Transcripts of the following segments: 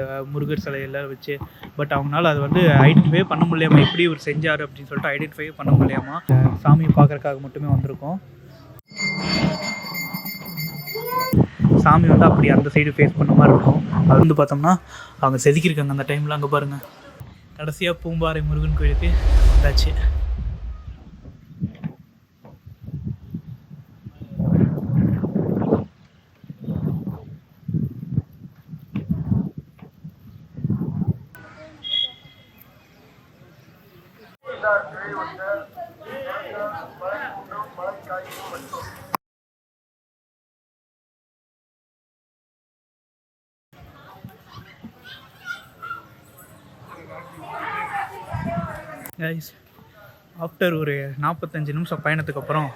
இந்த முருகர் சிலையெல்லாம் வச்சு பட் அவங்களால அது வந்து ஐடென்டிஃபை பண்ண முடியாமல் எப்படி இவர் செஞ்சார் அப்படின்னு சொல்லிட்டு ஐடென்டிஃபை பண்ண முடியாமா சாமியை பார்க்கறதுக்காக மட்டுமே வந்திருக்கோம். சாமி வந்து அப்படி அந்த சைடு ஃபேஸ் பண்ண மாதிரி இருக்கும். அது வந்து பார்த்தோம்னா அவங்க செதுக்கியிருக்காங்க அந்த டைமில் அங்கே பாருங்கள் கடைசியாக பூம்பாறை முருகன் கோயிலுக்கு வந்தாச்சு. கைஸ் ஆஃப்டர் ஒரு நாற்பத்தஞ்சு நிமிஷம் பயணத்துக்கு அப்புறம்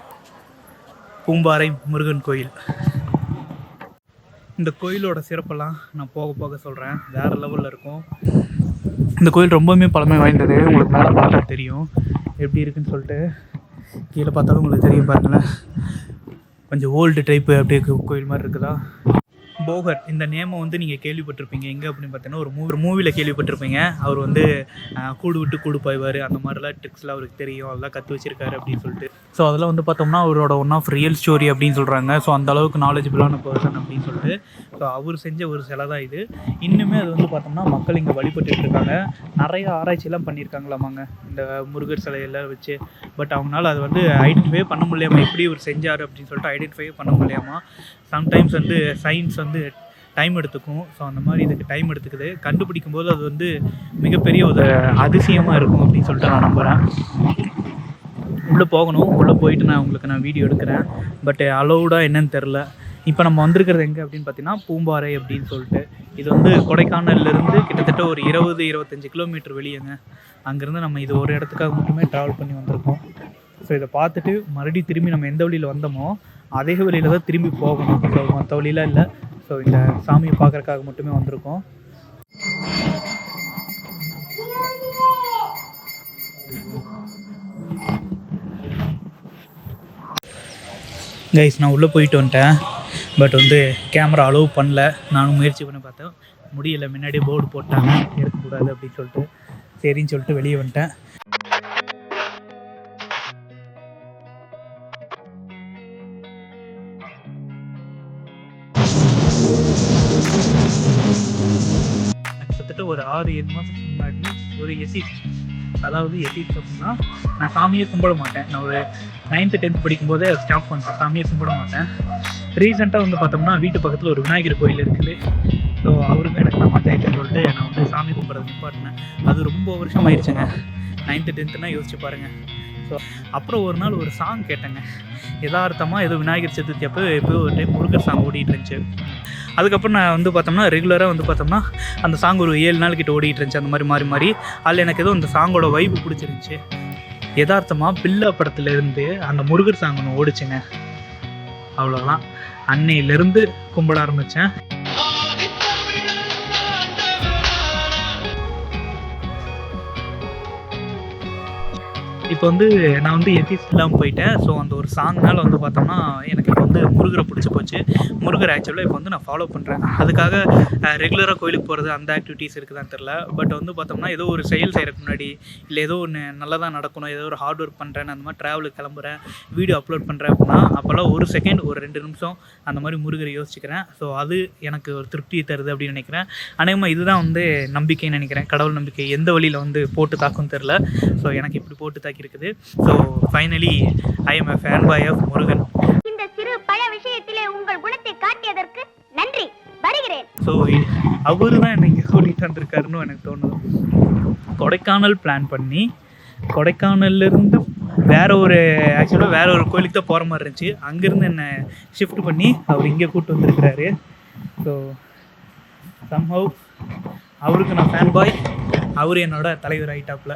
பூம்பாறை முருகன் கோயில். இந்த கோயிலோட சிறப்பெல்லாம் நான் போக போக சொல்கிறேன் வேறு லெவலில் இருக்கும். இந்த கோயில் ரொம்பவுமே பழமை வாய்ந்தது. உங்களுக்கு மேலே பார்த்தா தெரியும். எப்படி இருக்குன்னு சொல்லிட்டு கீழே பார்த்தாலும் உங்களுக்கு தெரியும் பாருங்களேன். கொஞ்சம் ஓல்டு டைப்பு அப்படியே கோயில் மாதிரி இருக்குதா? போகர் இந்த நேமை வந்து நீங்கள் கேள்விப்பட்டிருப்பீங்க. எங்கே அப்படின்னு பார்த்தீங்கன்னா ஒரு மூவி மூவியில் கேள்விப்பட்டிருப்பீங்க. அவர் வந்து கூடு விட்டு கூடு பாய்வார். அந்த மாதிரிலாம் ட்ரிக்ஸ்லாம் அவருக்கு தெரியும். அதெல்லாம் கற்று வச்சிருக்காரு அப்படின்னு சொல்லிட்டு. ஸோ அதெல்லாம் வந்து பார்த்தோம்னா அவரோட ஒன் ஆஃப் ரியல் ஸ்டோரி அப்படின்னு சொல்கிறாங்க ஸோ அந்த அளவுக்கு நாலேஜபிளான பர்சன் அப்படின்னு சொல்லிட்டு ஸோ அவர் செஞ்ச ஒரு சிலை தான் இது. இன்னுமே அது வந்து பார்த்தோம்னா மக்கள் இங்கே வழிபட்டு இருக்காங்க நிறைய ஆராய்ச்சியெல்லாம் பண்ணியிருக்காங்களாமாங்க. இந்த முருகர் சிலையெல்லாம் வச்சு. பட் அவங்களால அது வந்து ஐடென்டிஃபை பண்ண முடியாமல் எப்படி இவர் செஞ்சார் அப்படின்னு சொல்லிட்டு ஐடென்டிஃபை பண்ண முடியாமா சம்டைம்ஸ் வந்து சயின்ஸ் வந்து டைம் எடுத்துக்கும். ஸோ அந்த மாதிரி இதுக்கு டைம் எடுத்துக்குது. கண்டுபிடிக்கும் போது அது வந்து மிகப்பெரிய ஒரு அதிசயமாக இருக்கும் அப்படின்னு சொல்லிட்டு நான் நம்புகிறேன் உள்ளே போகணும். உள்ளே போயிட்டு நான் உங்களுக்கு நான் வீடியோ எடுக்கிறேன். பட் அலௌடாக என்னன்னு தெரில இப்போ நம்ம வந்திருக்கிறது எங்கே அப்படின்னு பார்த்தீங்கன்னா பூம்பாறை அப்படின்னு சொல்லிட்டு. இது வந்து கொடைக்கானல்லேருந்து கிட்டத்தட்ட ஒரு இருபது இருபத்தஞ்சி கிலோமீட்டர் வெளியேங்க. அங்கேருந்து நம்ம இது ஒரு இடத்துக்காக மட்டுமே ட்ராவல் பண்ணி வந்திருக்கோம். ஸோ இதை பார்த்துட்டு மறுபடியும் திரும்பி நம்ம எந்த வழியில் வந்தோமோ அதே வழியில் தான் திரும்பி போகணும். ஸோ மற்ற வழியெலாம் இல்லை. ஸோ இந்த சாமியை பார்க்குறக்காக மட்டுமே வந்திருக்கோம். கைஸ் நான் உள்ளே போயிட்டு வந்துட்டேன். பட் வந்து கேமரா அலோவ் பண்ணல. நானும் முயற்சி பண்ணி பார்த்தேன். முடியல முன்னாடியே போர்டு போட்டாங்க. எடுக்கக்கூடாது அப்படின்னு சொல்லிட்டு. சரின்னு சொல்லிட்டு வெளியே வந்துட்டேன். கிட்டத்தட்ட ஒரு ஆறு ஏழு மாதத்துக்கு முன்னாடி ஒரு எசிட் அதாவது எசிட் அப்படின்னா நான் சாமியே கும்பிட மாட்டேன். நான் ஒரு நைன்த்து டென்த் படிக்கும்போதே ஸ்டாப் பண்ணிட்டேன் சாமியை கும்பிட மாட்டேன். ரீசெண்டாக வந்து பார்த்தோம்னா வீட்டு பக்கத்தில் ஒரு விநாயகர் கோயில் இருக்குது. ஸோ அவருக்கு எனக்கு நான் பஞ்சாயத்துன்னு சொல்லிட்டு நான் வந்து சாமி கும்பிட்றது நிப்பாட்டினேன். அது ரொம்ப வருஷம் ஆயிடுச்சுங்க. நைன்த்து டென்த்துனா யோசிச்சு பாருங்கள் ஸோ அப்புறம் ஒரு நாள் ஒரு சாங் கேட்டேங்க. எதார்த்தமாக ஏதோ விநாயகர் சதுர்த்தி அப்போ எப்போ ஒரு டைம் முருகர் சாங் ஓடிட்டு இருந்துச்சு. அதுக்கப்புறம் நான் வந்து பார்த்தோம்னா ரெகுலராக வந்து பார்த்தோம்னா அந்த சாங் ஒரு ஏழு நாள் கிட்ட ஓடிட்டு இருந்துச்சு. அந்த மாதிரி மாறி மாறி. அதில் எனக்கு ஏதோ அந்த சாங்கோட வைப்பு பிடிச்சிருந்துச்சி. யதார்த்தமாக பில்லா படத்துலேருந்து அந்த முருகர் சாங் ஒன்று ஓடிச்சுங்க. அவ்வளோதான் அன்னையிலேருந்து கும்பிட ஆரம்பித்தேன் இப்போ வந்து நான் வந்து எத்திஸ் இல்லாமல் போயிட்டேன். ஸோ அந்த ஒரு சாங்னால வந்து பார்த்தோம்னா எனக்கு இப்போ வந்து முருகரை பிடிச்சி போச்சு. முருகர் ஆக்சுவலாக இப்போ வந்து நான் ஃபாலோ பண்ணுறேன் அதுக்காக ரெகுலராக கோயிலுக்கு போகிறது அந்த ஆக்டிவிட்டீஸ் இருக்குதான்னு தெரில பட் வந்து பார்த்தோம்னா ஏதோ ஒரு செயல் செய்கிறக்கு முன்னாடி இல்லை ஏதோ ஒன்று நல்லதாக நடக்கணும் ஏதோ ஒரு ஹார்ட் ஒர்க் பண்ணுறேன் அந்த மாதிரி ட்ராவலுக்கு கிளம்புறேன் வீடியோ அப்லோட் பண்ணுறேன் அப்படின்னா அப்போல்லாம் ஒரு செகண்ட் ஒரு ரெண்டு நிமிஷம் அந்த மாதிரி முருகரை யோசிச்சுக்கிறேன். ஸோ அது எனக்கு ஒரு திருப்தியை தருது அப்படின்னு நினைக்கிறேன். அநேகமாக இதுதான் வந்து நம்பிக்கைன்னு நினைக்கிறேன். கடவுள் நம்பிக்கை எந்த வழியில் வந்து போட்டு தாக்கும் தெரில ஸோ எனக்கு இப்படி போட்டு தாக்கி இருக்குது so finally I am a fan boy of Murugan. இந்த சிறு பழ விஷயத்திலே உங்கள் குணத்தை காட்டியதற்கு நன்றி. வருகிறேன். ஸோ அவரு தான் என்னை இங்கே கூட்டிகிட்டு வந்திருக்காருன்னு எனக்கு தோணுது. கொடைக்கானல் பிளான் பண்ணி கொடைக்கானல்லேருந்து வேற ஒரு ஆக்சுவலாக வேற ஒரு கோயிலுக்கு தான் போகிற மாதிரி இருந்துச்சு. அங்கேருந்து என்னை ஷிஃப்ட் பண்ணி அவர் இங்கே கூப்பிட்டு வந்திருக்கிறாரு. ஸோ சம்ஹவ் அவருக்கு நான் ஃபேன் பாய் அவர் என்னோட தலைவர் ஆயிட்டாப்புல.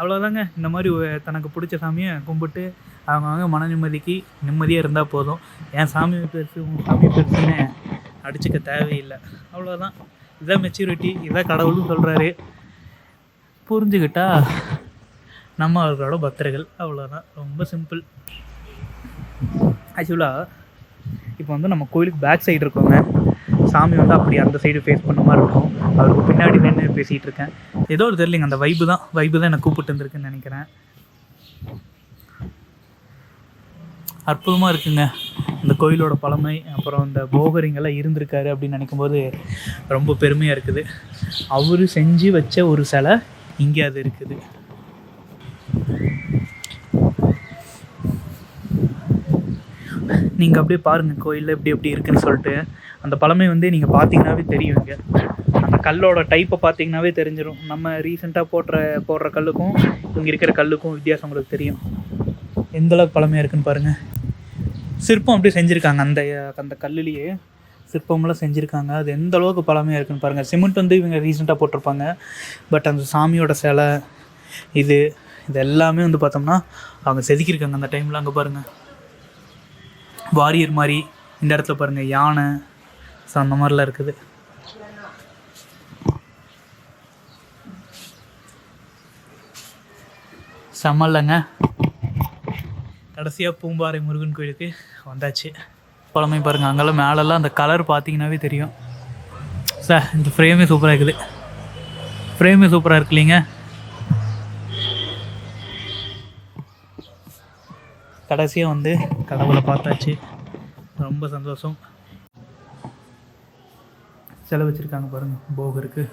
அவ்வளோதாங்க இந்த மாதிரி தனக்கு பிடிச்ச சாமியை கும்பிட்டு அவங்கவுங்க மன நிம்மதிக்கு நிம்மதியாக இருந்தால் போதும். என் சாமி பெருசு உன் சாமி பெருசுன்னு அடிச்சுக்க தேவையில்லை. அவ்வளோதான் இதான் மெச்சூரிட்டி இதான் கடவுள்னு சொல்கிறாரு புரிஞ்சுக்கிட்டா நம்ம அவர்களோட பக்தர்கள். அவ்வளோதான் ரொம்ப சிம்பிள் ஆக்சுவலாக இப்போ வந்து நம்ம கோயிலுக்கு பேக் சைடு இருக்கோங்க. சாமி வந்து அப்படி அந்த சைடு ஃபேஸ் பண்ண மாதிரி இருக்கும். அவருக்கு பின்னாடி நின்று பேசிகிட்டு இருக்கேன். ஏதோ ஒரு தெரியலைங்க அந்த வைப்பு தான். வைப்பு தான் என்னை கூப்பிட்டு இருந்திருக்குன்னு நினைக்கிறேன். அற்புதமாக இருக்குங்க. இந்த கோயிலோட பழமை அப்புறம் இந்த போகரிங்கெல்லாம் இருந்திருக்காரு அப்படின்னு நினைக்கும்போது ரொம்ப பெருமையாக இருக்குது. அவர் செஞ்சு வச்ச ஒரு சிலை இங்கே அது இருக்குது. நீங்கள் அப்படியே பாருங்கள் கோயிலில் எப்படி எப்படி இருக்குன்னு சொல்லிட்டு. அந்த பழமை வந்து நீங்கள் பார்த்தீங்கன்னாவே தெரியும் இங்கே அந்த கல்லோட டைப்பை பார்த்தீங்கன்னாவே தெரிஞ்சிடும் நம்ம ரீசெண்டாக போடுற போடுற கல்லுக்கும் இங்கே இருக்கிற கல்லுக்கும் வித்தியாசம் உங்களுக்கு தெரியும். எந்தளவுக்கு பழமையாக இருக்குன்னு பாருங்கள் சிற்பம் அப்படியே செஞ்சுருக்காங்க. அந்த அந்த கல்லுலேயே சிற்பம்லாம் செஞ்சுருக்காங்க. அது எந்த அளவுக்கு பழமையாக இருக்குன்னு பாருங்கள் சிமெண்ட் வந்து இவங்க ரீசெண்டாக போட்டிருப்பாங்க. பட் அந்த சாமியோட சிலை இது இது எல்லாமே வந்து பார்த்தோம்னா அவங்க செதுக்கியிருக்காங்க அந்த டைமில் அங்கே பாருங்கள் வாரியர் மாதிரி இந்த இடத்துல பாருங்கள் யானை ஸோ அந்த மாதிரிலாம் இருக்குது. செம்மல்லங்க. கடைசியாக பூம்பாறை முருகன் கோயிலுக்கு வந்தாச்சு. பழமை பாருங்கள் அங்கெல்லாம் மேலெல்லாம் அந்த கலர் பார்த்தீங்கன்னாவே தெரியும். சார் இந்த ஃப்ரேமே சூப்பராக இருக்குது. ஃப்ரேமே சூப்பராக இருக்கு இல்லைங்க. கடைசியாக வந்து கடவுளை பார்த்தாச்சு. ரொம்ப சந்தோஷம். செலவு வச்சுருக்காங்க பாருங்கள் போகருக்கு.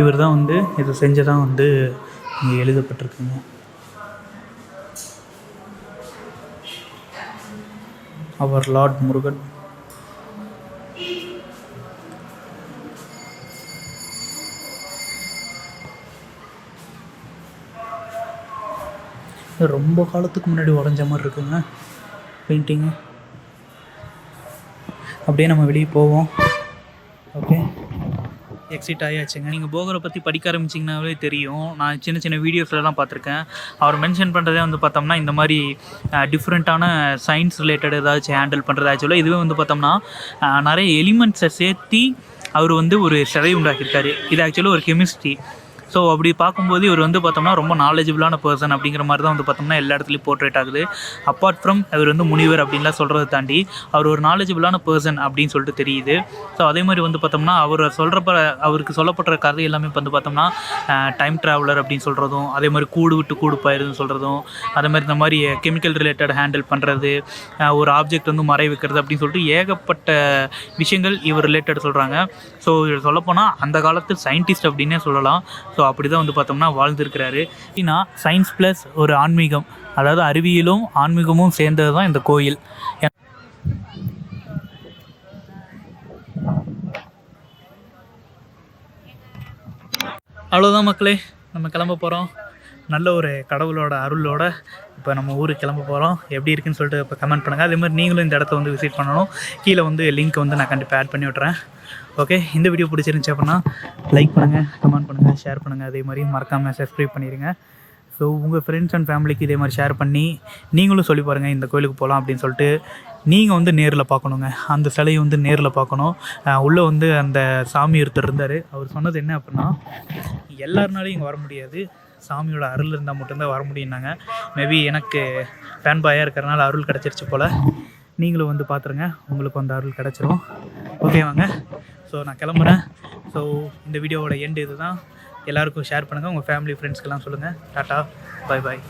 இவர் தான் வந்து இதை செஞ்சதான் வந்து இங்கே எழுதப்பட்டிருக்குங்க. அவர் லார்ட் முருகன் ரொம்ப காலத்துக்கு முன்னாடி உடஞ்ச மாதிரி இருக்குங்க பெயிண்டிங்கு அப்படியே நம்ம வெளியே போவோம். எக்ஸிட் ஆகியாச்சுங்க நீங்கள் போகரை பற்றி படிக்க ஆரம்பிச்சிங்கனாவே தெரியும். நான் சின்ன சின்ன வீடியோஸ்லலாம் பார்த்துருக்கேன். அவர் மென்ஷன் பண்ணுறதே வந்து பார்த்தோம்னா இந்த மாதிரி டிஃப்ரெண்ட்டான சயின்ஸ் ரிலேட்டட் ஏதாச்சும் ஹேண்டில் பண்ணுறது ஆக்சுவலாக இதுவே வந்து பார்த்தோம்னா நிறைய எலிமெண்ட்ஸை சேர்த்தி அவர் வந்து ஒரு சிலை உண்டாக்கியிருக்காரு. இது ஆக்சுவலாக ஒரு கெமிஸ்ட்ரி ஸோ அப்படி பார்க்கும்போது இவர் வந்து பார்த்தோம்னா ரொம்ப நாலேஜபிளான பர்சன் அப்படிங்கிற மாதிரி தான் வந்து பார்த்தோம்னா எல்லா இடத்துலையும் போர்ட்ரேட் ஆகுது. அப்பார்ட் ஃப்ரம் அவர் வந்து முனிவர் அப்படின்லாம் சொல்கிறத தாண்டி அவர் ஒரு நாலேஜபிளான பர்சன் அப்படின்னு சொல்லிட்டு தெரியுது. ஸோ அதே மாதிரி வந்து பார்த்தோம்னா அவர் சொல்கிறப்ப அவருக்கு சொல்லப்படுற கதை எல்லாமே வந்து பார்த்தோம்னா டைம் ட்ராவலர் அப்படின்னு சொல்கிறதும் அதே மாதிரி கூடு விட்டு கூடு போயிருதுன்னு சொல்கிறதும் அதே மாதிரி இந்த மாதிரி கெமிக்கல் ரிலேட்டட் ஹேண்டில் பண்ணுறது ஒரு ஆப்ஜெக்ட் வந்து மறை வைக்கிறது அப்படின்னு சொல்லிட்டு ஏகப்பட்ட விஷயங்கள் இவர் ரிலேட்டட் சொல்கிறாங்க ஸோ இவர் சொல்லப்போனால் அந்த காலத்து சயின்டிஸ்ட் அப்படின்னே சொல்லலாம். ஸோ அப்படி தான் வந்து பார்த்தோம்னா வாழ்ந்திருக்கிறாரு. ஏன்னா சயின்ஸ் ப்ளஸ் ஒரு ஆன்மீகம். அதாவது அறிவியலும் ஆன்மீகமும் சேர்ந்தது தான் இந்த கோயில். அவ்வளோதான் மக்களே நம்ம கிளம்ப போகிறோம் நல்ல ஒரு கடவுளோட அருளோட இப்போ நம்ம ஊருக்கு கிளம்ப போகிறோம் எப்படி இருக்குன்னு சொல்லிட்டு இப்போ கமெண்ட் பண்ணுங்கள் அதே மாதிரி நீங்களும் இந்த இடத்த வந்து விசிட் பண்ணணும். கீழே வந்து லிங்க் வந்து நான் கண்டிப்பாக ஆட் பண்ணி விட்றேன் ஓகே இந்த வீடியோ பிடிச்சிருந்துச்சி அப்படின்னா லைக் பண்ணுங்கள் கமெண்ட் பண்ணுங்கள் ஷேர் பண்ணுங்கள் அதே மாதிரி மறக்காமல் சப்ஸ்கிரைப் பண்ணிடுங்க ஸோ உங்கள் ஃப்ரெண்ட்ஸ் அண்ட் ஃபேமிலிக்கு இதே மாதிரி ஷேர் பண்ணி நீங்களும் சொல்லி பாருங்கள் இந்த கோயிலுக்கு போகலாம் அப்படின்னு சொல்லிட்டு நீங்கள் வந்து நேரில் பார்க்கணுங்க. அந்த சிலையை வந்து நேரில் பார்க்கணும். உள்ளே வந்து அந்த சாமி ஒருத்தர் இருந்தார். அவர் சொன்னது என்ன அப்படின்னா எல்லாருனாலையும் இங்கே வர முடியாது. சாமியோட அருள் இருந்தால் மட்டும்தான் வர முடியும்னாங்க. மேபி எனக்கு ஃபேன் பாயாக இருக்கிறனால அருள் கிடச்சிருச்சு போல். நீங்களும் வந்து பார்த்துருங்க உங்களுக்கு அந்த அருள் கிடச்சிரும். ஓகே வாங்க. ஸோ நான் கிளம்புறேன். ஸோ இந்த வீடியோவோட எண்டு இதுதான். எல்லாருக்கும் ஷேர் பண்ணுங்கள் உங்கள் ஃபேமிலி ஃப்ரெண்ட்ஸ்க்கெல்லாம் சொல்லுங்கள் டாட்டா பை பாய்